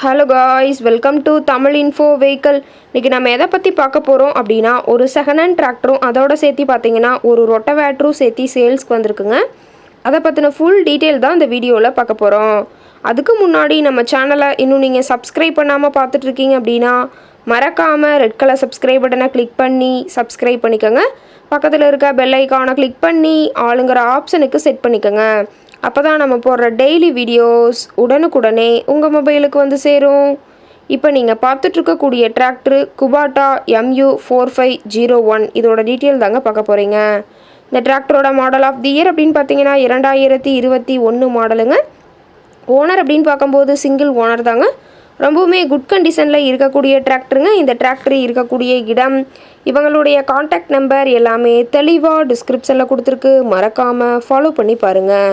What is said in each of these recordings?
Hello guys welcome to Tamil info vehicle இன்றைக்கி நம்ம எதை பற்றி பார்க்க போகிறோம் அப்படின்னா ஒரு செகண்ட் ஹேண்ட் டிராக்டரும் அதோட சேர்த்து பார்த்தீங்கன்னா ஒரு ரொட்டவேட்ரும் சேர்த்து சேல்ஸ்க்கு வந்திருக்குங்க. அதை பற்றின ஃபுல் டீட்டெயில் தான் இந்த வீடியோவில் பார்க்க போகிறோம் அதுக்கு முன்னாடி நம்ம சேனலை இன்னும் நீங்கள் சப்ஸ்கிரைப் பண்ணாமல் பார்த்துட்ருக்கீங்க அப்படின்னா மறக்காமல் ரெட் கலர் சப்ஸ்கிரைப் பட்டனை கிளிக் பண்ணி சப்ஸ்கிரைப் பண்ணிக்கோங்க. பக்கத்தில் இருக்க பெல் ஐக்கானை கிளிக் பண்ணி ஆளுங்கிற ஆப்ஷனுக்கு செட் பண்ணிக்கோங்க. அப்போ தான் நம்ம போடுற டெய்லி வீடியோஸ் உடனுக்குடனே உங்கள் மொபைலுக்கு வந்து சேரும். இப்போ நீங்கள் பார்த்துட்ருக்கக்கூடிய tractor Kubota MU four five zero one இதோட டீட்டெயில் தாங்க பார்க்க போகிறீங்க இந்த டிராக்டரோட மாடல் ஆஃப் தி இயர் அப்படின்னு பார்த்தீங்கன்னா இரண்டாயிரத்தி இருபத்தி ஒன்று மாடலுங்க ஓனர் அப்படின்னு பார்க்கும்போது சிங்கிள் ஓனர் தாங்க. ரொம்பவுமே குட் கண்டிஷனில் இருக்கக்கூடிய டிராக்டருங்க இந்த டிராக்டர் இருக்கக்கூடிய இடம் இவங்களுடைய காண்டாக்ட் நம்பர் எல்லாமே தெளிவாக டிஸ்கிரிப்ஷனில் கொடுத்துருக்கு. மறக்காமல் ஃபாலோ பண்ணி பாருங்கள்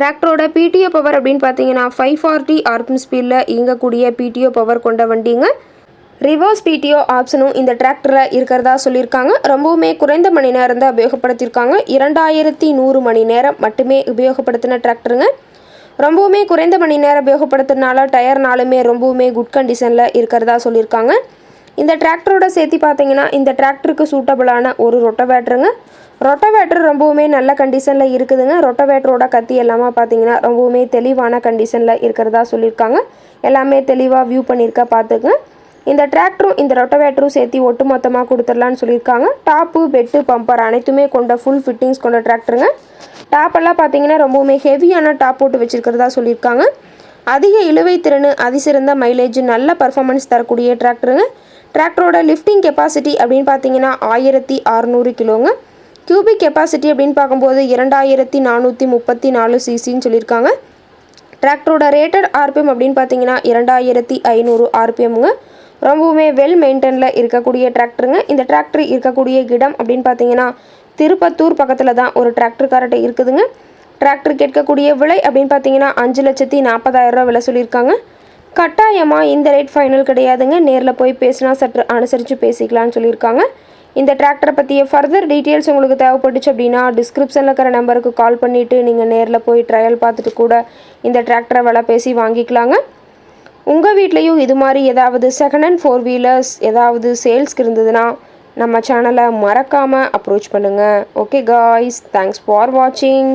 டிராக்டரோட பிடிஓ பவர் அப்படின்னு பார்த்தீங்கன்னா ஃபைவ் ஃபார்ட்டி ஆர்பிஎம் ஸ்பீடில் இயங்கக்கூடிய பிடிஓ பவர் கொண்ட வண்டிங்க. ரிவர்ஸ் பிடிஓ ஆப்ஷனும் இந்த டிராக்டரில் இருக்கிறதா சொல்லியிருக்காங்க. ரொம்பவுமே குறைந்த மணி நேரம் தான் உபயோகப்படுத்தியிருக்காங்க. இரண்டாயிரத்தி நூறு மணி நேரம் மட்டுமே உபயோகப்படுத்தின டிராக்டருங்க ரொம்பவுமே குறைந்த மணி நேரம் உபயோகப்படுத்துறதுனால டயர்னாலுமே ரொம்பவுமே குட் கண்டிஷனில் இருக்கிறதா சொல்லியிருக்காங்க. இந்த டிராக்டரோட சேர்த்து பார்த்தீங்கன்னா இந்த டிராக்டருக்கு சூட்டபிளான ஒரு ரொட்டவேட்டருங்க ரொட்டவேட்டர் ரொம்பவுமே நல்ல கண்டிஷனில் இருக்குதுங்க. ரொட்டவேட்டரோட கத்தி எல்லாமே பார்த்தீங்கன்னா ரொம்பவுமே தெளிவான கண்டிஷனில் இருக்கிறதா சொல்லியிருக்காங்க. எல்லாமே தெளிவாக வியூ பண்ணியிருக்க பார்த்துங்க இந்த டிராக்டரும் இந்த ரொட்டவேட்டரும் சேர்த்து ஒட்டு மொத்தமாக கொடுத்துடலான்னு சொல்லியிருக்காங்க டாப்பு பெட்டு பம்பர் அனைத்துமே கொண்ட ஃபுல் ஃபிட்டிங்ஸ் கொண்ட டிராக்டருங்க டாப்பெல்லாம் பார்த்தீங்கன்னா ரொம்பவுமே ஹெவியான டாப் போட்டு வச்சுருக்கிறதா சொல்லியிருக்காங்க. அதிக இழுவை திறன் அதிசிறந்த மைலேஜ் நல்ல பர்ஃபார்மன்ஸ் தரக்கூடிய டிராக்டருங்க டிராக்டரோட லிஃப்டிங் கெப்பாசிட்டி அப்படின்னு பார்த்தீங்கன்னா ஆயிரத்தி அறநூறு கிலோங்க கியூபிக் கெப்பாசிட்டி அப்படின்னு பார்க்கும்போது இரண்டாயிரத்தி நானூற்றி முப்பத்தி நாலு சிசின்னு சொல்லியிருக்காங்க. டிராக்டரோட ரேட்டட் ஆர்பிஎம் அப்படின்னு பார்த்தீங்கன்னா இரண்டாயிரத்தி ஐநூறு ஆர்பிஎம்ங்க ரொம்பவுமே வெல் மெயின்டெனில் இருக்கக்கூடிய டிராக்டருங்க இந்த டிராக்டர் இருக்கக்கூடிய இடம் அப்படின்னு பார்த்தீங்கன்னா திருப்பத்தூர் பக்கத்தில் தான் ஒரு டிராக்டர் கார்ட்டை இருக்குதுங்க. டிராக்டர் கேட்கக்கூடிய விலை அப்படின்னு பார்த்தீங்கன்னா அஞ்சு லட்சத்தி நாற்பதாயிரரூவா விலை சொல்லியிருக்காங்க. கட்டாயமாக இந்த ரேட் ஃபைனல் கிடையாதுங்க. நேரில் போய் பேசினா சற்று அனுசரித்து பேசிக்கலான்னு சொல்லியிருக்காங்க. இந்த டிராக்டரை பற்றிய ஃபர்தர் டீட்டெயில்ஸ் உங்களுக்கு தேவைப்பட்டுச்சு அப்படின்னா டிஸ்கிரிப்ஷனில் இருக்கிற நம்பருக்கு கால் பண்ணிவிட்டு நீங்கள் நேரில் போய் ட்ரையல் பார்த்துட்டு கூட இந்த டிராக்டரை விலை பேசி வாங்கிக்கலாங்க. உங்கள் வீட்லேயும் இது மாதிரி ஏதாவது செகண்ட் ஹேண்ட் ஃபோர் வீலர்ஸ் ஏதாவது சேல்ஸ்க்கு இருந்ததுன்னா நம்ம சேனலை மறக்காமல் அப்ரோச் பண்ணுங்கள் ஓகே காய்ஸ் தேங்க்ஸ் ஃபார் வாட்சிங்